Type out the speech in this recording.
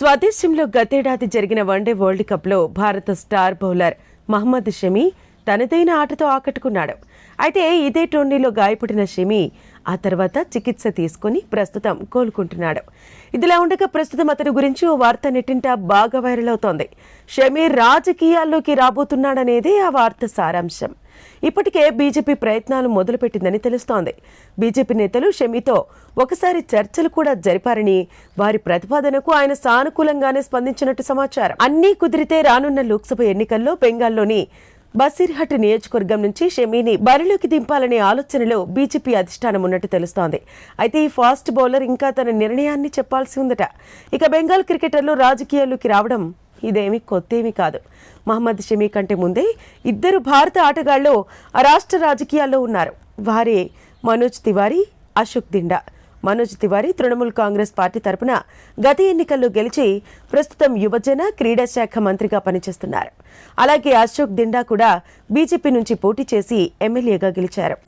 స్వదేశంలో గతేడాది జరిగిన వన్డే వరల్డ్ కప్లో భారత స్టార్ బౌలర్ మహమ్మద్ షమీ తనదైన ఆటతో ఆకట్టుకున్నాడు. అయితే ఇదే టోర్నీలో గాయపడిన షమి ఆ తర్వాత చికిత్స తీసుకుని ప్రస్తుతం కోలుకుంటున్నాడు. ఇదిలా ఉండగా ప్రస్తుతం అతని గురించి ఓ వార్త నెట్టింట బాగా వైరల్ అవుతోంది. షమి రాజకీయాల్లోకి రాబోతున్నాడనేదే ఆ వార్త సారాంశం. ఇప్పటికే బీజేపీ ప్రయత్నాలు మొదలుపెట్టిందని తెలుస్తోంది. బీజేపీ నేతలు షమితో ఒకసారి చర్చలు కూడా జరిపారని వారి ప్రతిపాదనకు ఆయన సానుకూలంగానే స్పందించినట్టు సమాచారం. అన్నీ కుదిరితే రానున్న లోక్సభ ఎన్నికల్లో బెంగాల్లోని బసీర్హట్ నియోజకవర్గం నుంచి షమీని బరిలోకి దింపాలనే ఆలోచనలో బీజేపీ అధిష్టానం ఉన్నట్టు తెలుస్తోంది. అయితే ఈ ఫాస్ట్ బౌలర్ ఇంకా తన నిర్ణయాన్ని చెప్పాల్సి ఉందట. ఇక బెంగాల్ క్రికెటర్లు రాజకీయాల్లోకి రావడం ఇదేమి కొత్తేమీ కాదు. మహమ్మద్ షమీ కంటే ముందే ఇద్దరు భారత ఆటగాళ్ళు ఆ రాష్ట్ర రాజకీయాల్లో ఉన్నారు. వారే మనోజ్ తివారీ అశోక్ దిండా. మనోజ్ తివారీ తృణమూల్ కాంగ్రెస్ పార్టీ తరపున గత ఎన్నికల్లో గెలిచి ప్రస్తుతం యువజన క్రీడా శాఖ మంత్రిగా పనిచేస్తున్నారు. అలాగే అశోక్ దిండా కూడా బీజేపీ నుంచి పోటీ చేసి ఎమ్మెల్యేగా గెలిచారు.